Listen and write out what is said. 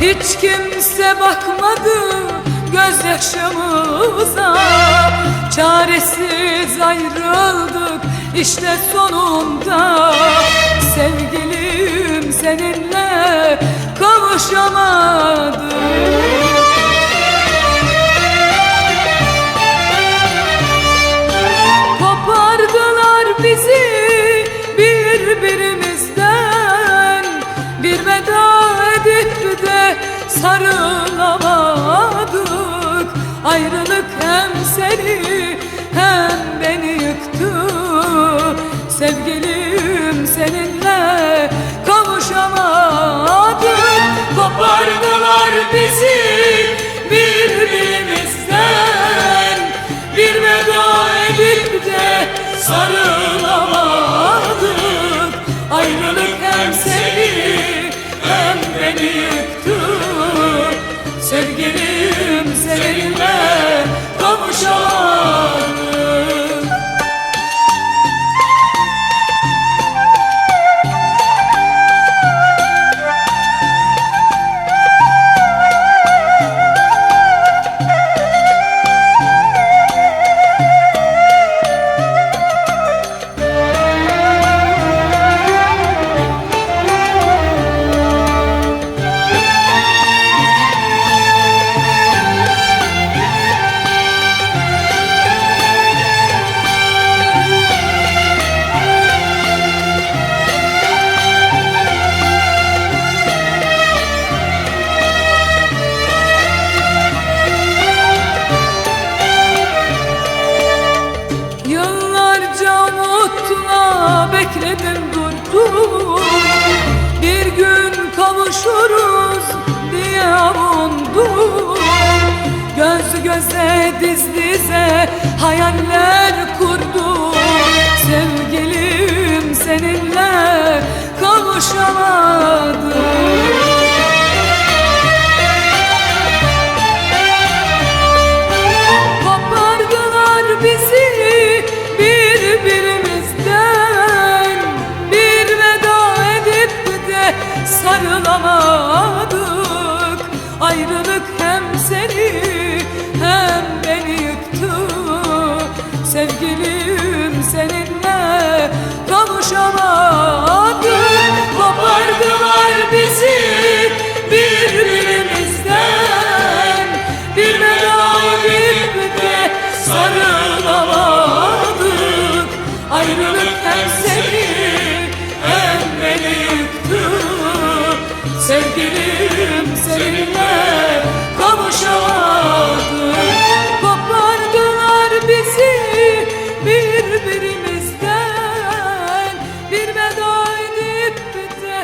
Hiç kimse bakmadı gözyaşımıza. Çaresiz ayrıldık işte sonunda. Sevgilim seninle kavuşamadık sarılamadık. Ayrılık hem seni hem beni yıktı. Sevgilim bekledim durdum Bir gün kavuşuruz diye umdum Göz göze diz dize hayaller sarılamadık. Ayrılık hem seni hem beni Sevgilim seninle kavuşamadık. Kopardılar bizi birbirimizden. Bir veda edip de